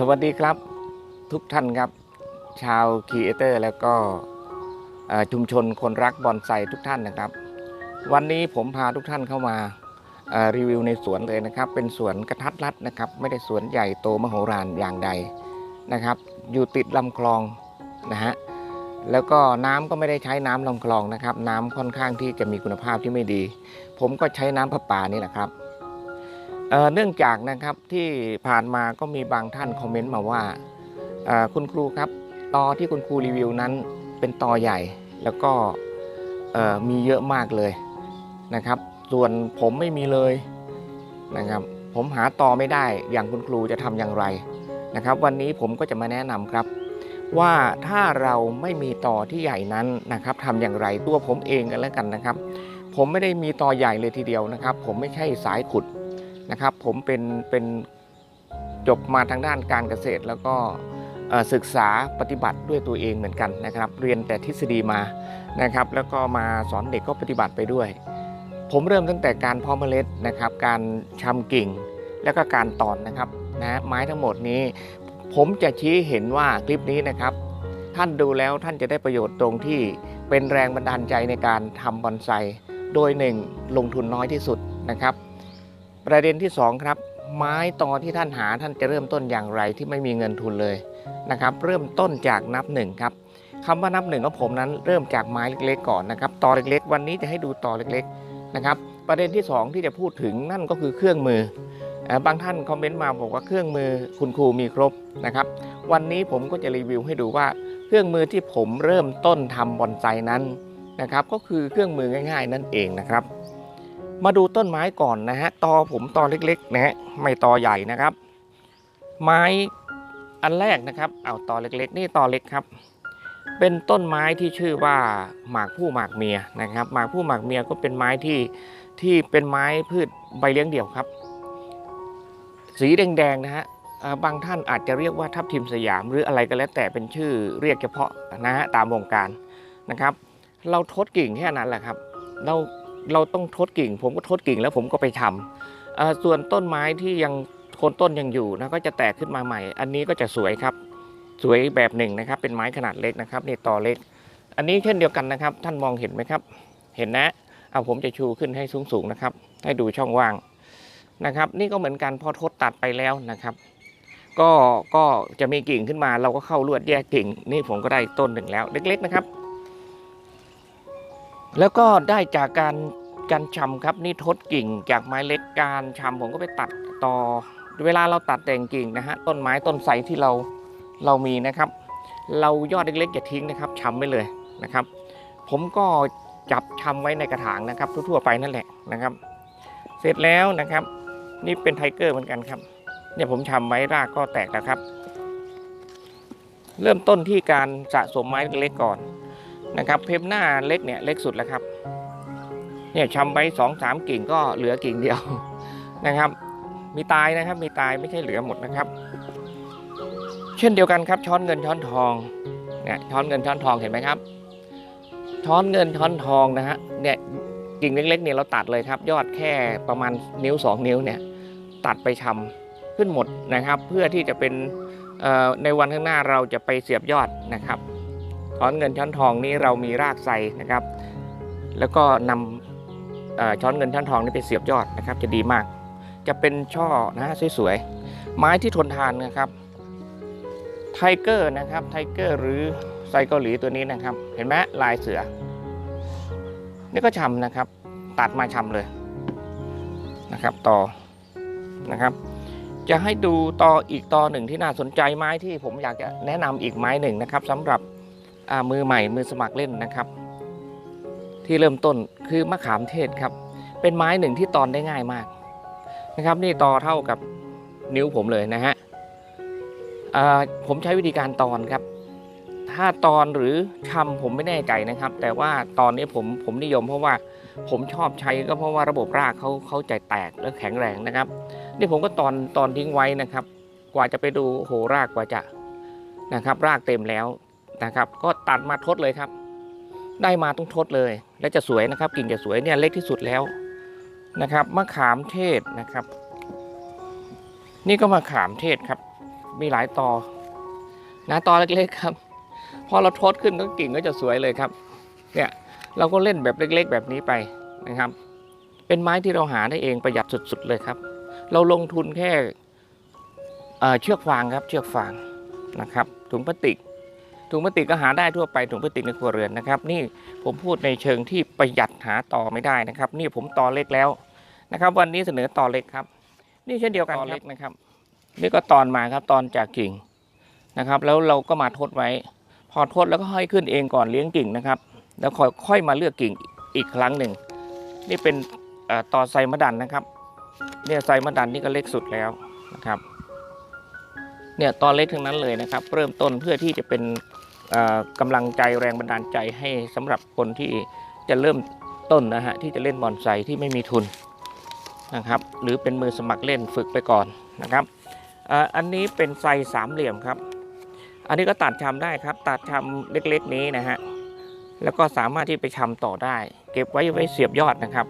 สวัสดีครับทุกท่านครับ ชาวครีเอเตอร์แล้วก็ชุมชนคนรักบอนไซทุกท่านนะครับ วันนี้ผมพาทุกท่านเข้ามารีวิวในสวนเลยนะครับ เป็นสวนกระทัดรัดนะครับ ไม่ได้สวนใหญ่โตมโหฬารอย่างใดนะครับ อยู่ติดลำคลองนะฮะแล้วก็น้ำก็ไม่ได้ใช้น้ำลำคลองนะครับ น้ำค่อนข้างที่จะมีคุณภาพที่ไม่ดี ผมก็ใช้น้ำประปานี่แหละครับ เนื่องจากนะครับที่ผ่านมาก็มีบางท่านคอมเมนต์มาว่าคุณครูครับตอที่คุณครูรีวิวนั้นเป็นตอใหญ่ แล้วก็มีเยอะมากเลยนะครับ ส่วนผมไม่มีเลยนะครับ ผมหาตอไม่ได้อย่างคุณครูจะทำอย่างไรนะครับ วันนี้ผมก็จะมาแนะนำครับ ว่าถ้าเราไม่มีตอที่ใหญ่นั้นนะครับทำอย่างไรตัวผมเองกันแล้วกันนะครับ ผมไม่ได้มีตอใหญ่เลยทีเดียวนะครับ ผมไม่ใช่สายขุด นะครับ ผมเป็นเป็นจบมาทางด้านการเกษตร แล้วก็ศึกษาปฏิบัติด้วยตัวเองเหมือนกันนะครับ เรียนแต่ทฤษฎีมานะครับ แล้วก็มาสอนเด็กก็ปฏิบัติไปด้วย ผมเริ่มตั้งแต่การเพาะเมล็ดนะครับ การชำกิ่งแล้วก็การตอนนะครับนะไม้ทั้งหมดนี้ ผมจะชี้เห็นว่าคลิปนี้นะครับ ท่านดูแล้วท่านจะได้ประโยชน์ตรงที่เป็นแรงบันดาลใจในการทำบอนไซโดยหนึ่งลงทุนน้อยที่สุดนะครับ ประเด็นที่ 2 ครับ ไม้ตอที่ท่านหาท่านจะเริ่มต้นอย่างไรที่ไม่มีเงินทุนเลยนะครับ เริ่มต้นจากนับหนึ่งครับคำว่านับหนึ่งของผมนั้นเริ่มจากไม้เล็กๆ ก่อนนะครับตอเล็กๆ วันนี้จะให้ดูตอเล็กๆนะครับประเด็นที่ 2 ที่จะพูดถึงนั่นก็คือเครื่องมือเอ่อบางท่านคอมเมนต์มาบอกว่าเครื่องมือคุณครูมีครบนะครับวันนี้ผมก็จะรีวิวให้ดูว่าเครื่องมือที่ผมเริ่มต้นทำบอนไซนั้นนะครับก็คือเครื่องมือง่าย ๆ นั่นเองนะครับ มาดูต้นไม้ก่อนนะฮะตอผมตอเล็กๆนะฮะไม่ตอใหญ่นะครับ ไม้อันแรกนะครับ เอาตอเล็กๆ นี่ตอเล็กครับ เป็นต้นไม้ที่ชื่อว่าหมากผู้หมากเมียนะครับหมากผู้หมากเมียก็เป็นไม้ที่ที่เป็นไม้พืชใบเลี้ยงเดี่ยวครับ สีแดงๆนะฮะบางท่านอาจจะเรียกว่าทับทิมสยามหรืออะไรก็แล้วแต่เป็นชื่อเรียกเฉพาะนะฮะตามวงการนะครับ เราทดกิ่งแค่นั้นแหละครับ เรา เราต้องทดกิ่ง ผมก็ทดกิ่งแล้วผมก็ไปทำส่วนต้นไม้ที่ยังโคนต้นยังอยู่นะก็จะแตกขึ้นมาใหม่ อันนี้ก็จะสวยครับ สวยแบบหนึ่งนะครับ เป็นไม้ขนาดเล็กนะครับนี่ตอเล็ก อันนี้เช่นเดียวกันนะครับ ท่านมองเห็นไหมครับ เห็นนะเอาผมจะชูขึ้นให้สูงๆนะครับ ให้ดูช่องว่างนะครับ นี่ก็เหมือนกันพอทดตัดไปแล้วนะครับ ก็ก็จะมีกิ่งขึ้นมา เราก็เข้าลวดแยกกิ่ง นี่ผมก็ได้ต้นหนึ่งแล้ว เล็ก ๆ นะครับ แล้วก็ได้จากการการชำครับนี่ทดกิ่งจากไม้เล็กการชำผมก็ไปตัดต่อ เวลาเราตัดแต่งกิ่งนะฮะต้นไม้ต้นไทรที่เราเรามีนะครับ เรายอดเล็กๆอย่าทิ้งนะครับชำไว้เลยนะครับ ผมก็จับชำไว้ในกระถางนะครับ ทั่วๆไปนั่นแหละนะครับ เสร็จแล้วนะครับ นี่เป็นไทเกอร์เหมือนกันครับเนี่ยผมชำไว้รากก็แตกแล้วครับ เริ่มต้นที่การสะสมไม้เล็กๆก่อน นะครับ เพมหน้าเล็กเนี่ยเล็กสุดแล้วครับ เนี่ยชำไปสองสามกิ่งก็เหลือกิ่งเดียวนะครับ มีตายนะครับ มีตายไม่ใช่เหลือหมดนะครับ เช่นเดียวกันครับ ช้อนเงินช้อนทองเนี่ยช้อนเงินช้อนทองเห็นไหมครับ ช้อนเงินช้อนทองนะฮะเนี่ยกิ่งเล็กๆเนี่ยเราตัดเลยครับ ยอดแค่ประมาณนิ้วสองนิ้วเนี่ยตัดไปชำขึ้นหมดนะครับ เพื่อที่จะเป็นในวันข้างหน้าเราจะไปเสียบยอดนะครับ ช้อนเงินช้อนทองนี้เรามีรากใสนะครับ แล้วก็นำช้อนเงินช้อนทองนี้ไปเสียบยอดนะครับ จะดีมาก จะเป็นช่อนะสวยๆไม้ที่ทนทานนะครับไทเกอร์นะครับไทเกอร์หรือไซเกาหลีตัวนี้นะครับ เห็นไหมลายเสือ นี่ก็ชำนะครับ ตัดมาชำเลยนะครับ ต่อนะครับ จะให้ดูต่ออีกต่อหนึ่งที่น่าสนใจไม้ที่ผมอยากจะแนะนำอีกไม้หนึ่งนะครับสำหรับ มือใหม่มือสมัครเล่นนะครับ ที่เริ่มต้นคือมะขามเทศครับ เป็นไม้หนึ่งที่ตอนได้ง่ายมากนะครับ นี่ตอเท่ากับนิ้วผมเลยนะฮะผมใช้วิธีการตอนครับ ถ้าตอนหรือชำผมไม่แน่ใจนะครับ แต่ว่าตอนนี้ผมผมนิยมเพราะว่าผมชอบใช้ก็เพราะว่าระบบรากเขาเขาใจแตกและแข็งแรงนะครับ นี่ผมก็ตอนตอนทิ้งไว้นะครับ กว่าจะไปดูโอ้โหรากกว่าจะนะครับ รากเต็มแล้ว นะครับ ก็ตัดมาทดเลยครับ ได้มาต้องทดเลย และจะสวยนะครับ กิ่งจะสวยเนี่ยเล็กที่สุดแล้วนะครับมะขามเทศนะครับ นี่ก็มะขามเทศครับ มีหลายตอนะตอเล็กๆครับ พอเราทดขึ้นก็กิ่งก็จะสวยเลยครับ เนี่ยเราก็เล่นแบบเล็ก ๆ แบบนี้ไปนะครับ เป็นไม้ที่เราหาได้เองประหยัดสุด ๆ เลยครับ เราลงทุนแค่เชือกฟางครับ เชือกฟางนะครับถุงพลาสติก ถุงพลาสติกก็หาได้ทั่วไปถุงพลาสติกในครัวเรือนนะครับ นี่ผมพูดในเชิงที่ประหยัดหาต่อไม่ได้นะครับ นี่ผมต่อเล็กแล้วนะครับ วันนี้เสนอต่อเล็กครับ นี่เช่นเดียวกันเล็กนะครับ นี่ก็ตอนมาครับตอนจากกิ่งนะครับ แล้วเราก็มาทดไว้ พอทดแล้วก็ห้อยขึ้นเองก่อนเลี้ยงกิ่งนะครับ แล้วค่อยค่อยมาเลือกกิ่งอีกครั้งหนึ่งนี่เป็นเอ่อตอไซมะดันนะครับ เนี่ยไซมะดันนี่ก็เล็กสุดแล้วนะครับ เนี่ยตอนเล็กทั้งนั้นเลยนะครับ เริ่มต้นเพื่อที่จะเป็นกำลังใจแรงบันดาลใจให้สำหรับคนที่จะเริ่มต้นนะฮะที่จะเล่นบอนไซที่ไม่มีทุนนะครับ หรือเป็นมือสมัครเล่นฝึกไปก่อนนะครับอ,อันนี้เป็นไซสามเหลี่ยมครับ อันนี้ก็ตัดชำได้ครับ ตัดชำเล็กๆนี้นะฮะแล้วก็สามารถที่ไปชำต่อได้ เก็บไว้ไว้เสียบยอดนะครับ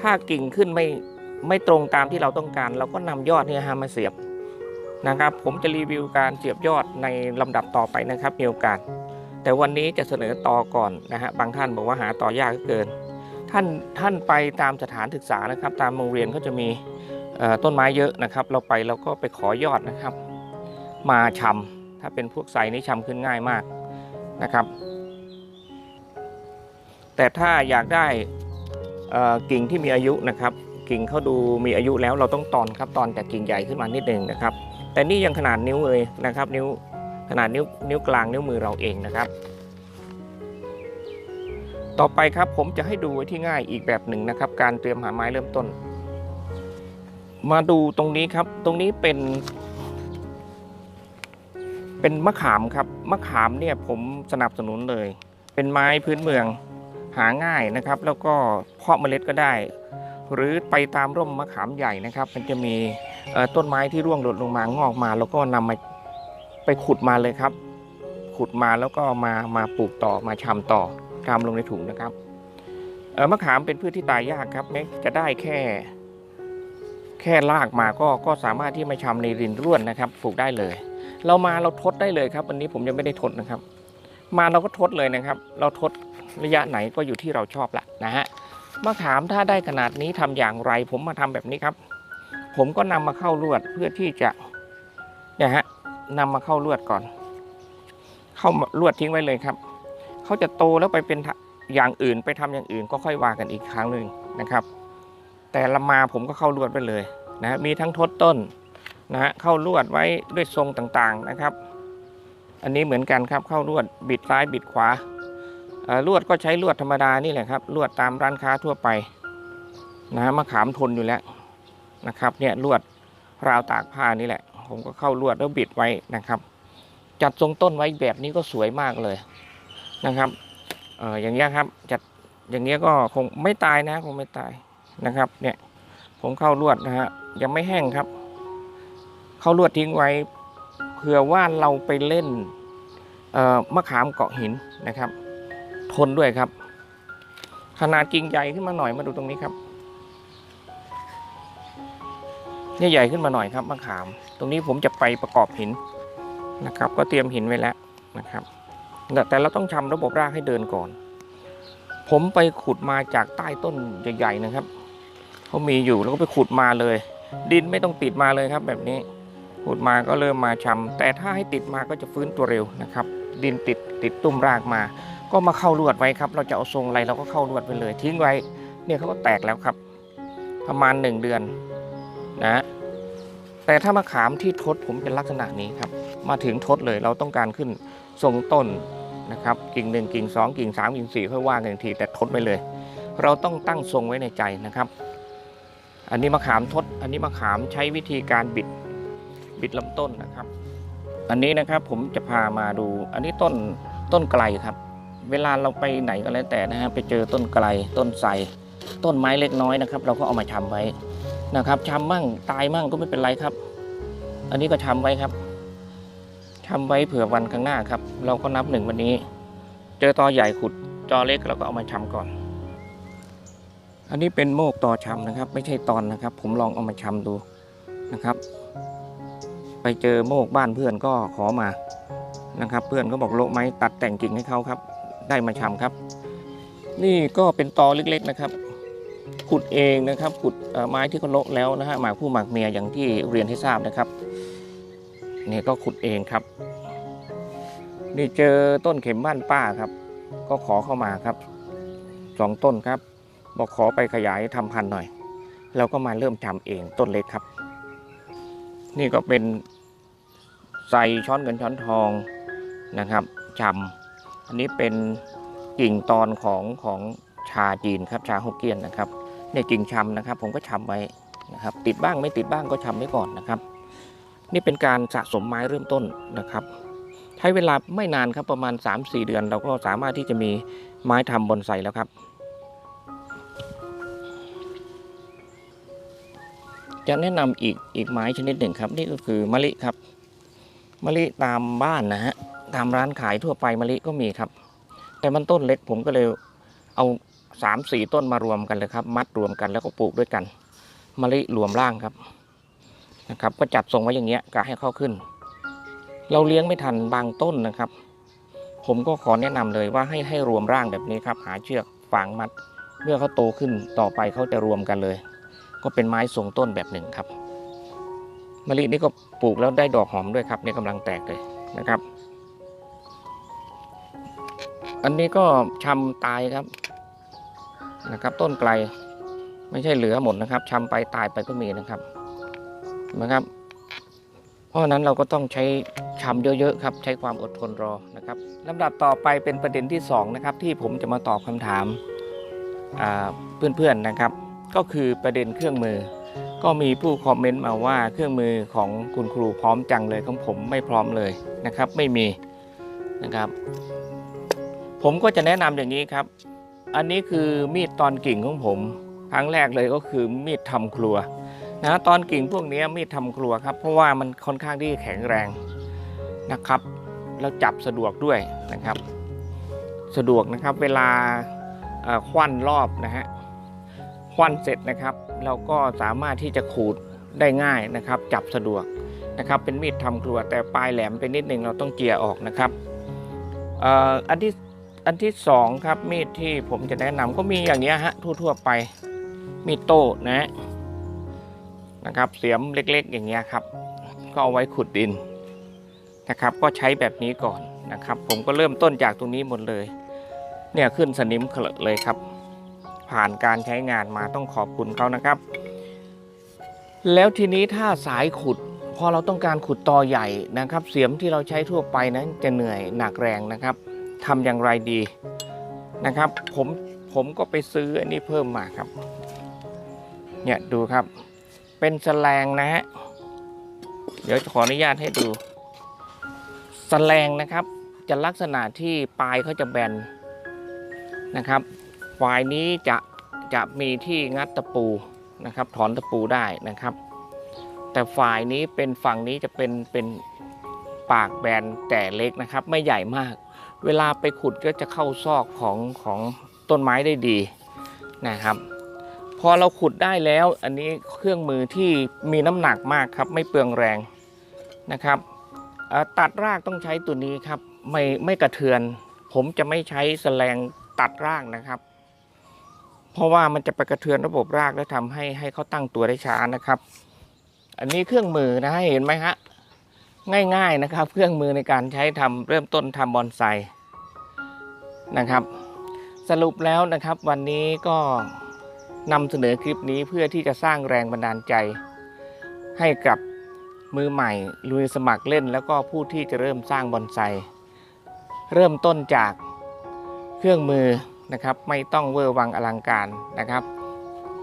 ถ้ากิ่งขึ้นไม่ไม่ตรงตามที่เราต้องการ เราก็นำยอดเนี่ยฮะมาเสียบ นะครับ ผมจะรีวิวการเสียบยอดในลำดับต่อไปนะครับมีโอกาส แต่วันนี้จะเสนอต่อก่อนนะฮะบางท่านบอกว่าหาต่อยากเกิน ท่านท่านไปตามสถานศึกษานะครับ ตามโรงเรียนเขาจะมีต้นไม้เยอะนะครับ เราไปเราก็ไปขอยอดนะครับ มาชำถ้าเป็นพวกไซนี่ชำขึ้นง่ายมากนะครับ แต่ถ้าอยากได้กิ่งที่มีอายุนะครับ กิ่งเขาดูมีอายุแล้วเราต้องตอนครับตอนจากกิ่งใหญ่ขึ้นมานิดหนึ่งนะครับ แต่นี่ยังขนาดนิ้วเลยนะครับ นิ้วขนาดนิ้วนิ้วกลางนิ้วมือเราเองนะครับ ต่อไปครับผมจะให้ดูไว้ที่ง่ายอีกแบบหนึ่งนะครับ การเตรียมหาไม้เริ่มต้น มาดูตรงนี้ครับ ตรงนี้เป็น เป็นมะขามครับมะขามเนี่ยผมสนับสนุนเลย เป็นไม้พื้นเมืองหาง่ายนะครับ แล้วก็เพาะเมล็ดก็ได้ หรือไปตามร่มมะขามใหญ่นะครับ มันจะมี ต้นไม้ที่ร่วงหล่นลงมางอกมา แล้วก็นำมาไปขุดมาเลยครับ ขุดมาแล้วก็มามาปลูกต่อมาชำต่อชำลงในถุงนะครับเมะขามเป็นพืชที่ตายยากครับแม้จะได้แค่ แค่รากมาก็ก็สามารถที่มาชำในรินร่วนนะครับปลูกได้เลย เรามาเราทดได้เลยครับวันนี้ผมยังไม่ได้ทดนะครับ มาเราก็ทดเลยนะครับ เราทดระยะไหนก็อยู่ที่เราชอบละนะฮะมะขามถ้าได้ขนาดนี้ทำอย่างไร ผมมาทำแบบนี้ครับ ผมก็นำมาเข้าลวดเพื่อที่จะเนี่ยฮะนำมาเข้าลวดก่อน เข้าลวดทิ้งไว้เลยครับเขาจะโตแล้วไปเป็นอย่างอื่นไปทำอย่างอื่นก็ค่อยว่ากันอีกครั้งหนึ่งนะครับ แต่ละมาผมก็เข้าลวดไปเลยนะมีทั้งทดต้นนะฮะเข้าลวดไว้ด้วยทรงต่างๆนะครับ อันนี้เหมือนกันครับเข้าลวดบิดซ้ายบิดขวาลวดก็ใช้ลวดธรรมดานี่แหละครับลวดตามร้านค้าทั่วไปนะฮะมะขามทนอยู่แล้ว นะครับเนี่ยลวดราวตากผ้านี่แหละ ผมก็เข้าลวดแล้วบิดไว้นะครับ จัดทรงต้นไว้แบบนี้ก็สวยมากเลยนะครับเอออย่างเงี้ยครับจัดอย่างเงี้ยก็คงไม่ตายนะคงไม่ตายนะครับเนี่ยผมเข้าลวดนะฮะยังไม่แห้งครับ เข้าลวดทิ้งไว้เผื่อว่าเราไปเล่นเอ่อมะขามเกาะหินนะครับ ทนด้วยครับ ขนาดกิ่งใหญ่ขึ้นมาหน่อยมาดูตรงนี้ครับ เนี่ยใหญ่ขึ้นมาหน่อยครับมะขาม ตรงนี้ผมจะไปประกอบหินนะครับ ก็เตรียมหินไว้แล้วนะครับแต่เราต้องทำระบบรากให้เดินก่อน ผมไปขุดมาจากใต้ต้นใหญ่ๆนะครับเขามีอยู่แล้วก็ไปขุดมาเลย ดินไม่ต้องติดมาเลยครับ แบบนี้ขุดมาก็เริ่มมาชำแต่ถ้าให้ติดมาก็จะฟื้นตัวเร็วนะครับ ดินติดติดตุ้มรากมา ก็มาเข้าลวดไว้ครับ เราจะเอาทรงอะไรเราก็เข้าลวดไปเลย ทิ้งไว้ เนี่ยเขาก็แตกแล้วครับ ประมาณ 1 เดือน นะ แต่ถ้ามะขามที่ทดผมเป็นลักษณะนี้ครับ มาถึงทดเลยเราต้องการขึ้นทรงต้นนะครับ กิ่งหนึ่งกิ่งสองกิ่งสามกิ่งสี่ค่อยว่ากันอีกทีแต่ทดไปเลย เราต้องตั้งทรงไว้ในใจนะครับ อันนี้มะขามทด อันนี้มะขามใช้วิธีการบิดบิดลำต้นนะครับ อันนี้นะครับผมจะพามาดู อันนี้ต้นต้นไกลครับ เวลาเราไปไหนก็แล้วแต่นะฮะไปเจอต้นไกลต้นไทรต้นไม้เล็กน้อยนะครับ เราก็เอามาชำไว้ นะครับชำมั่งตายมั่งก็ไม่เป็นไรครับ อันนี้ก็ชำไว้ครับชำไว้เผื่อวันข้างหน้าครับ เราก็นับหนึ่งวันนี้ เจอตอใหญ่ขุดจอเล็กเราก็เอามาชำก่อน อันนี้เป็นโมกตอชำนะครับ ไม่ใช่ตอนนะครับ ผมลองเอามาชำดูนะครับ ไปเจอโมกบ้านเพื่อนก็ขอมานะครับ เพื่อนก็บอกโละไม้ตัดแต่งกิ่งให้เขาครับ ได้มาชำครับ นี่ก็เป็นตอเล็กๆนะครับ ขุดเองนะครับ ขุดไม้ที่เขาโละแล้วนะฮะหมากผู้หมากเมียอย่างที่เรียนให้ทราบนะครับนี่ก็ขุดเองครับ นี่เจอต้นเข็มบ้านป้าครับ ก็ขอเข้ามาครับสองต้นครับ บอกขอไปขยายทำพันธุ์หน่อยเราก็มาเริ่มทำเองต้นเล็กครับ นี่ก็เป็นใส่ช้อนเงินช้อนทองนะครับชำอันนี้เป็นกิ่งตอนของของ ชาจีนครับชาฮกเกี้ยนนะครับเนี่ยกิ่งชำนะครับ ผมก็ชำไว้นะครับ ติดบ้างไม่ติดบ้างก็ชำไว้ก่อนนะครับ นี่เป็นการสะสมไม้เริ่มต้นนะครับ ใช้เวลาไม่นานครับประมาณ 3-4 เดือน เราก็สามารถที่จะมีไม้ทำบอนไซแล้วครับจะแนะนำอีกอีกไม้ชนิดหนึ่งครับ นี่ก็คือมะลิครับมะลิตามบ้านนะฮะตามร้านขายทั่วไปมะลิก็มีครับ แต่มันต้นเล็กผมก็เลยเอา สามสี่ต้นมารวมกันเลยครับ มัดรวมกันแล้วก็ปลูกด้วยกันมะลิรวมร่างครับนะครับ ก็จัดทรงไว้อย่างเงี้ยกะให้เข้าขึ้น เราเลี้ยงไม่ทันบางต้นนะครับ ผมก็ขอแนะนำเลยว่าให้ให้รวมร่างแบบนี้ครับ หาเชือกฝังมัด เมื่อเขาโตขึ้นต่อไปเขาจะรวมกันเลย ก็เป็นไม้ทรงต้นแบบหนึ่งครับมะลินี่ก็ปลูกแล้วได้ดอกหอมด้วยครับนี่กำลังแตกเลยนะครับ อันนี้ก็ชำตายครับ นะครับ ต้นไกลไม่ใช่เหลือหมดนะครับชำไปตายไปก็มีนะครับนะครับ เพราะนั้นเราก็ต้องใช้ชำเยอะๆครับใช้ความอดทนรอนะครับลำดับต่อไปเป็นประเด็นที่สองนะครับที่ผมจะมาตอบคำถามเพื่อนๆนะครับ ก็คือประเด็นเครื่องมือ ก็มีผู้คอมเมนต์มาว่าเครื่องมือของคุณครูพร้อมจังเลยของผมไม่พร้อมเลยนะครับ ไม่มีนะครับ ผมก็จะแนะนำอย่างนี้ครับ อันนี้คือมีดตอนกิ่งของผม ครั้งแรกเลยก็คือมีดทำครัวนะตอนกิ่งพวกนี้มีดทำครัวครับ เพราะว่ามันค่อนข้างที่แข็งแรงนะครับ แล้วจับสะดวกด้วยนะครับ สะดวกนะครับเวลาควันรอบนะฮะควันเสร็จนะครับ เราก็สามารถที่จะขูดได้ง่ายนะครับ จับสะดวกนะครับ เป็นมีดทำครัวแต่ปลายแหลมไปนิดนึงเราต้องเจียออกนะครับอออันที่ อันที่สองครับมีดที่ผมจะแนะนำก็มีอย่างนี้ฮะทั่วๆไปมีดโต้นะนะครับ เสียมเล็กๆ อย่างเงี้ยครับ ก็เอาไว้ขุดดินนะครับ ก็ใช้แบบนี้ก่อนนะครับ ผมก็เริ่มต้นจากตรงนี้หมดเลย เนี่ยขึ้นสนิมเขละเลยครับ ผ่านการใช้งานมาต้องขอบคุณเขานะครับ แล้วทีนี้ถ้าสายขุดพอเราต้องการขุดตอใหญ่นะครับ เสียมที่เราใช้ทั่วไปนั้นจะเหนื่อยหนักแรงนะครับ ทำอย่างไรดีนะครับ ผมผมก็ไปซื้ออันนี้เพิ่มมาครับ เนี่ยดูครับ เป็นสแสลงนะฮะ เดี๋ยวขออนุญาตให้ดูสแสลงนะครับ จะลักษณะที่ปลายเขาจะแบนนะครับฝ่ายนี้จะจะมีที่งัดตะปูนะครับ ถอนตะปูได้นะครับ แต่ฝ่ายนี้เป็นฝั่งนี้จะเป็นเป็นปากแบนแต่เล็กนะครับ ไม่ใหญ่มาก เวลาไปขุดก็จะเข้าซอกของของต้นไม้ได้ดีนะครับ พอเราขุดได้แล้วอันนี้เครื่องมือที่มีน้ำหนักมากครับ ไม่เปลืองแรงนะครับตัดรากต้องใช้ตัวนี้ครับ ไม่ไม่กระเทือน ผมจะไม่ใช้แสแลงตัดรากนะครับ เพราะว่ามันจะไปกระเทือนระบบรากและทำให้ให้เขาตั้งตัวได้ช้านะครับ อันนี้เครื่องมือนะเห็นไหมฮะ ง่ายๆนะครับ เครื่องมือในการใช้ทำเริ่มต้นทำบอนไซนะครับ สรุปแล้วนะครับวันนี้ก็นำเสนอคลิปนี้เพื่อที่จะสร้างแรงบันดาลใจ ให้กับมือใหม่ลุยสมัครเล่น แล้วก็ผู้ที่จะเริ่มสร้างบอนไซเริ่มต้นจากเครื่องมือนะครับ ไม่ต้องเวอร์วังอลังการนะครับ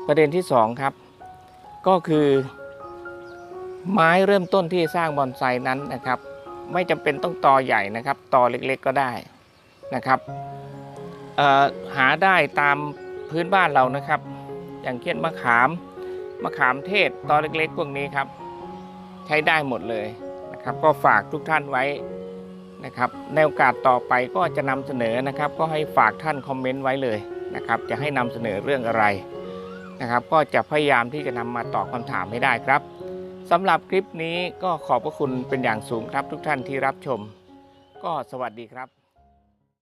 ประเด็นที่สองครับ ก็คือ ไม้เริ่มต้นที่สร้างบอนไซนั้นนะครับ ไม่จำเป็นต้องตอใหญ่นะครับตอเล็กๆก็ได้นะครับหาได้ตามพื้นบ้านเรานะครับ อย่างเช่นมะขามมะขามเทศตอเล็กๆ พวกนี้ครับ ใช้ได้หมดเลยนะครับ ก็ฝากทุกท่านไว้นะครับในโอกาสต่อไปก็จะนำเสนอนะครับ ก็ให้ฝากท่านคอมเมนต์ไว้เลยนะครับ จะให้นำเสนอเรื่องอะไรนะครับ ก็จะพยายามที่จะนำมาตอบคำถามให้ได้ครับ สำหรับคลิปนี้ก็ขอบพระคุณเป็นอย่างสูงครับทุกท่านที่รับชม ก็สวัสดีครับ